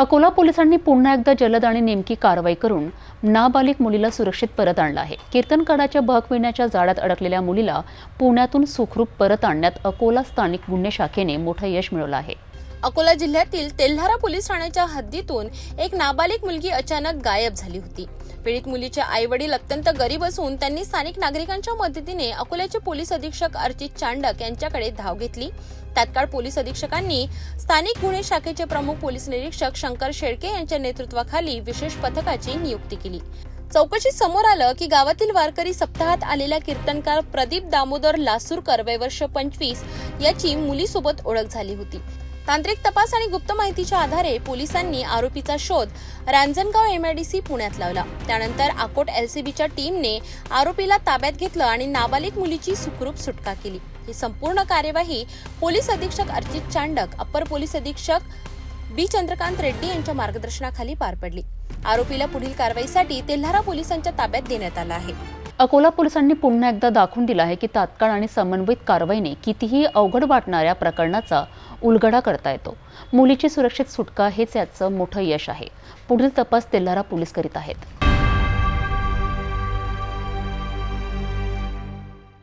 अकोला पोलिसांनी पुन्हा एकदा जलद आणि नेमकी कारवाई करून नाबालिक मुलीला सुरक्षित परत आणलं आहे. कीर्तनकाडाच्या बहकविण्याच्या जाळ्यात अडकलेल्या मुलीला पुण्यातून सुखरूप परत आणण्यात अकोला स्थानिक गुन्हे शाखेने मोठं यश मिळवलं आहे. अकोला जिल्ह्यातील तेल्हारा पोलीस ठाण्याच्या हद्दीतून एक नाबालिक मुलगी अचानक गायब झाली होती. पीडित मुलीचे आई वडील अत्यंत गरीब असून त्यांनी स्थानिक नागरिकांच्या मदतीने अकोल्याचे पोलीस अधीक्षक अर्चित चांडक यांच्याकडे धाव घेतली. तात्काळ पोलीस अधीक्षकांनी स्थानिक गुन्हे शाखेचे प्रमुख पोलीस निरीक्षक शंकर शेळके यांच्या नेतृत्वाखाली विशेष पथकाची नियुक्ती केली. चौकशीत समोर आलं की गावातील वारकरी सप्ताहात आलेला कीर्तनकार प्रदीप दामोदर लासूरकर वय वर्ष पंचवीस याची मुलीसोबत ओळख झाली होती. तांत्रिक तपास आणि गुप्त माहितीच्या आधारे पोलिसांनी आरोपीचा शोध रांजणगाव एमआयडीसी पुण्यात लावला. त्यानंतर आकोट एलसीबीच्या टीमने आरोपीला ताब्यात घेतलं आणि नाबालिक मुलीची सुखरूप सुटका केली. ही संपूर्ण कार्यवाही पोलीस अधीक्षक अर्जित चांडक अप्पर पोलीस अधीक्षक बी चंद्रकांत रेड्डी यांच्या मार्गदर्शनाखाली पार पडली. आरोपीला पुढील कारवाईसाठी तेल्हारा पोलिसांच्या ताब्यात देण्यात आला आहे. अकोला पोलिसांनी पुन्हा एकदा दाखवून दिलं आहे की तात्काळ आणि समन्वित कारवाईने कितीही अवघड वाटणाऱ्या प्रकरणाचा उलगडा करता येतो. मुलीची सुरक्षित सुटका हेच याचं मोठं यश आहे. पुढील तपास तेल्हारा पोलीस करीत आहेत.